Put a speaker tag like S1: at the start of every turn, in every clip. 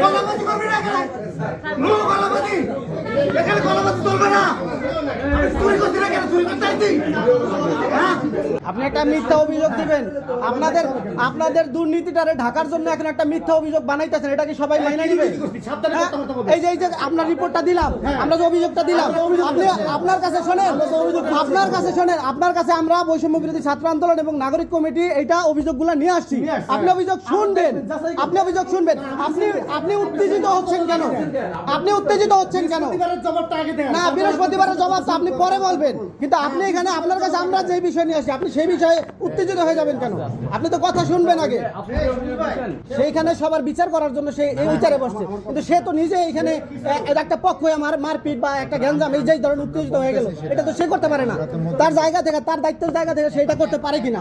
S1: গলাবাজি করবি না এখানে? নো গলাবাজি। এখানে গলাবাজি চলবে না। তুই করছিস না কেন তুই করতে
S2: আপনি একটা মিথ্যা অভিযোগ দিবেন। আপনাদের আপনাদের দুর্নীতিটারে ঢাকার জন্য এখন একটা মিথ্যা অভিযোগ বানাইতেছেন এটা কি সবাই মাইনে নিবে? হ্যাঁ? এই যে এই যে আপনার রিপোর্টটা দিলাম আমরা যে অভিযোগটা দিলাম আপনি আপনার কাছে শোনেন আপনার কাছে শোনেন আপনার কাছে আমরা বৈষম্য বিরোধী ছাত্র আন্দোলন এবং নাগরিক কমিটি এইটা অভিযোগগুলো নিয়ে আসছি। আপনি অভিযোগ শুনবেন আপনি অভিযোগ শুনবেন। আপনি আপনি উত্তেজিত হচ্ছেন কেন? আপনি উত্তেজিত হচ্ছেন কেন? না বৃহস্পতিবারের জবাব আপনি পরে বলবেন। কিন্তু আপনি এখানে আপনার কাছে আমরা যে বিষয় নিয়ে আসি আপনি সেই বিষয়ে উত্তেজিত হয়ে যাবেন কেন? আপনি তো কথা শুনবেন আগে। সেইখানে সবার বিচার করার জন্য সে এই বিচারে বসছে। কিন্তু সে তো নিজে এখানে একটা পক্ষ আমার মারপিট বা একটা গ্যাঞ্জাম, এই যে ধরনের উত্তেজিত হয়ে গেল, এটা তো সে করতে পারে না। তার জায়গা থেকে, তার দায়িত্বের জায়গা থেকে সেটা করতে পারে কিনা?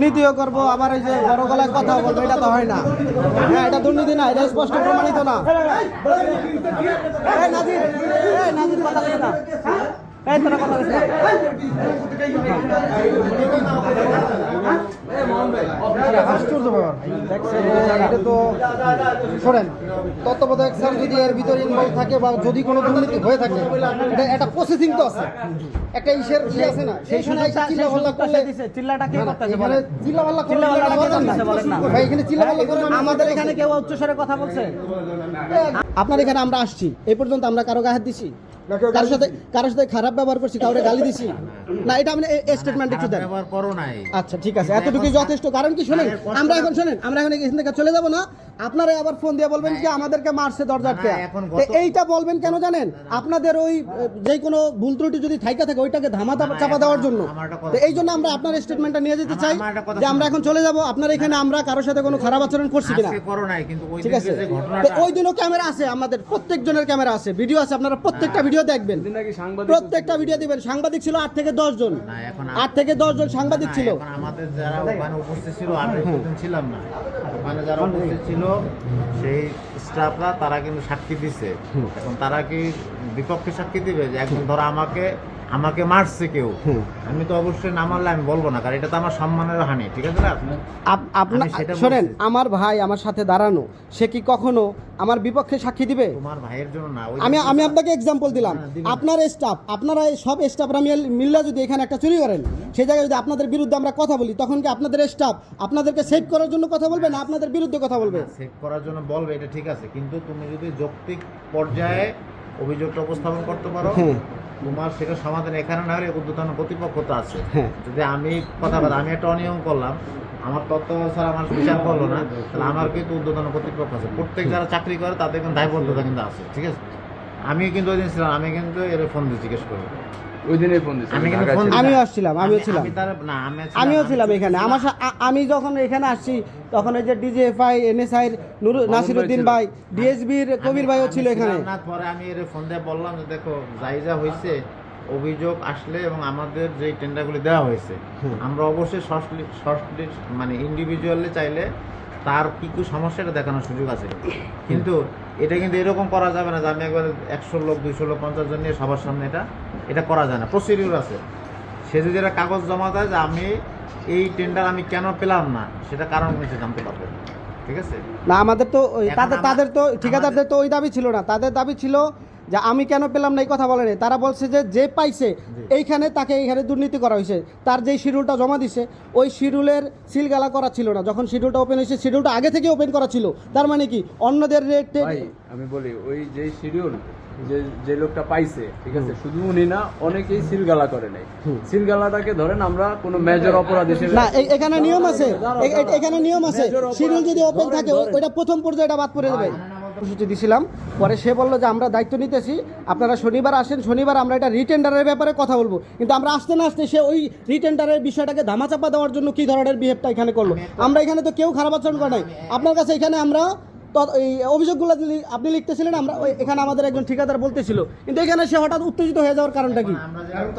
S2: নীতিও করব, আবার এই যে বড় গলায় কথা বলব, এটা তো হয় না। হ্যাঁ এটা দুর্নীতি না, এটা স্পষ্ট প্রমাণিত না। নাজির নাজির, কথা না। এই তোরা কথা বলিস আশ্চর্য ব্যাপার এটা তো শোনেন তত্ত্বাবধায়ক স্যার যদি এর ভিতরে ইনভলভ থাকে বা যদি কোনো দুর্নীতি হয়ে থাকে এটা একটা প্রসেসিং তো আছে। একটা ইসের আছে না সেই সময় চিল্লা ভাল্লা করলে
S3: চিল্লাটা কে করতেছে
S2: এখানে চিল্লা ভাল্লা করলে বলেন না।
S3: বলেন না।
S2: ভাই এখানে চিল্লা করলে
S3: আমাদের এখানে কেউ উচ্চস্বরে কথা বলছে?
S2: আপনার এখানে আমরা আসছি এই পর্যন্ত আমরা কারও গায়ে হাত দিছি। কারোর সাথে কারোর সাথে খারাপ ব্যবহার করছি কাউরে গালি দিছি। না এটা আপনি স্টেটমেন্ট একটু দেন।
S4: ব্যবহার করো নাই।
S2: আচ্ছা ঠিক আছে এতটুকুই যথেষ্ট। কারণ কি শুনেন আমরা এখন শোনেন আমরা এখন এখান থেকে চলে যাব না। আপনারা আবার ফোন দিয়ে বলবেন যে আমাদেরকে মারছে দরজা এইটা বলবেন কেন জানেন? আপনাদের ওই যে কোনো ভুল ত্রুটি যদি থাইকা থাকে ওইটাকে ধামা চাপা- দেওয়ার জন্য। এই জন্য আমরা আপনার স্টেটমেন্টটা নিয়ে যেতে চাই যে আমরা এখন চলে যাব। আপনার এখানে আমরা কারোর সাথে কোনো খারাপ আচরণ করছি কিনা?
S4: আজকে করো নাই কিন্তু ওই
S2: ঠিক আছে? তো ওই দিনও ক্যামেরা আছে আমাদের প্রত্যেকজনের ক্যামেরা আছে। ভিডিও আছে আপনারা প্রত্যেকটা ভিডিও দেখবেন। প্রত্যেকটা ভিডিও দিবেন। সাংবাদিক ছিল আট থেকে দশ জন। আট থেকে দশ জন সাংবাদিক ছিল।
S4: আমাদের যারা ওখানে উপস্থিত ছিল আমি ছিলাম না। ওখানে যারা উপস্থিত ছিল সেই স্টাফরা তারা কিন্তু সাক্ষী দিছে। এখন তারা কি বিপক্ষে সাক্ষী দিবে? যে একজন ধরো আমাকে আমাকে মারছে কেউ। আমি তো অবশ্যই না মারলে আমি বলব না কারণ এটা তো আমার সম্মানের হানি ঠিক আছে না?
S2: আপ- আপনার
S4: সেটা
S2: শোনেন আমার ভাই আমার সাথে দাঁড়ানো সে কি কখনো আমার বিপক্ষে সাক্ষী দিবে?
S4: তোমার ভাইয়ের জন্য না
S2: আমি আমি আপনাকে এক্সাম্পল দিলাম।
S4: হ্যাঁ,
S2: আপনার স্টাফ আপনারা এই সব স্টাফরা মিল্লা যদি এখানে একটা চুরি করেন সেই জায়গায় যদি আপনাদের বিরুদ্ধে আমরা কথা বলি তখন কি আপনাদের স্টাফ আপনাদেরকে সেভ করার জন্য কথা বলবে না আপনাদের বিরুদ্ধে কথা বলবে?
S4: সেভ করার জন্য বলবে এটা ঠিক আছে কিন্তু তুমি যদি যৌক্তিক পর্যায়ে অভিযোগটা উপস্থাপন করতে পারো। তোমার সেটা সমাধান এখানে না হলে উদ্যোতন কর্তৃপক্ষ তো আছে।
S2: হ্যাঁ।
S4: যদি আমি কথা বলি আমি একটা অনিয়ম করলাম আমার তত্ত্ব স্যার আমার বিচার করল না তাহলে আমার কিন্তু উদ্যোতন কর্তৃপক্ষ আছে। প্রত্যেক যারা চাকরি করে তাদের কিন্তু দায়বদ্ধতা কিন্তু আছে ঠিক আছে? আমি কিন্তু ওই দিন ছিলাম আমি কিন্তু এর ফোন দিয়ে জিজ্ঞেস করি
S5: ওই দিনে ফোন দিছি
S4: আমি কিন্তু ফোন।
S2: আমিও আসছিলাম, আমিও
S4: আমি-
S2: ছিলাম।
S4: আমি তার না আমি
S2: আমিও ছিলাম এখানে। আমার সা- আ- আমি যখন এখানে আসছি তখন ওই যে ডিজিএফআই এনএসআই নুর নাসিরুদ্দিন। ভাই ডিএসবির কবির ভাইও ছিল
S4: আমি
S2: এখানে।
S4: ছিলাম না, পরে আমি এর ফোন দিয়ে বললাম যে দেখো যাই যা হয়েছে অভিযোগ আসলে এবং আমাদের যে টেন্ডারগুলি দেওয়া হয়েছে আমরা অবশ্যই সস্টলি সস্টলি মানে ইন্ডিভিজুয়ালি চাইলে তার কি কি সমস্যাটা দেখানোর সুযোগ আছে। কিন্তু এটা কিন্তু এরকম করা যাবে না যে আমি একবার একশো লোক দুইশো লোক পঞ্চাশ জন নিয়ে সবার সামনে এটা এটা করা যায় না। প্রসিডিউর আছে। সে যদি এটা কাগজ জমা দেয় যে আমি এই টেন্ডার আমি কেন পেলাম না সেটা কারণ সে জানতে পারবে। ঠিক আছে?
S2: না আমাদের তো তাদের তাদের তো ঠিকাদারদের তো ওই দাবি ছিল না। তাদের দাবি ছিল যে আমি কেন পেলাম না এই কথা বলেনি তারা বলছে যে যে পাইছে এইখানে তাকে এইখানে দুর্নীতি করা হয়েছে। তার যেই শিডিউলটা জমা দিছে ওই শিডিউলের সিলগালা করা ছিল না। যখন শিডিউলটা ওপেন হয়েছে শিডিউলটা আগে থেকে ওপেন করা ছিল। তার মানে কি? অন্যদের রেট
S5: আমি বলি ওই যে শিডিউল যে যে লোকটা পাইছে ঠিক আছে? শুধু উনি না অনেকেই সিলগালা করে নাই। সিলগালাটাকে ধরেন আমরা কোনো মেজর অপরাধ হিসেবে
S2: না এখানে নিয়ম আছে। এখানে নিয়ম আছে। শিডিউল যদি ওপেন থাকে ও- ওইটা প্রথম পর্যায়ে এটা বাদ পড়ে যাবে। কর্মসূচি দিছিলাম। পরে সে বলল যে, আমরা দায়িত্ব নিতেছি। আপনারা শনিবার আসেন, শনিবার আমরা এটা রিটেন্ডারের ব্যাপারে কথা বলব। কিন্তু আমরা আসতে না আসতে সে ওই রিটেন্ডারের বিষয়টাকে ধামাচাপা দেওয়ার জন্য কি ধরনের বিহেভটা এখানে করল? আমরা এখানে তো কেউ খারাপ আচরণ করে নাই। আপনার কাছে এখানে আমরা এই অভিযোগগুলো আপনি লিখতেছিলেন, আমরা এখানে আমাদের একজন ঠিকাদার বলতেছিল। কিন্তু এখানে সে হঠাৎ উত্তেজিত হয়ে যাওয়ার কারণটা কি?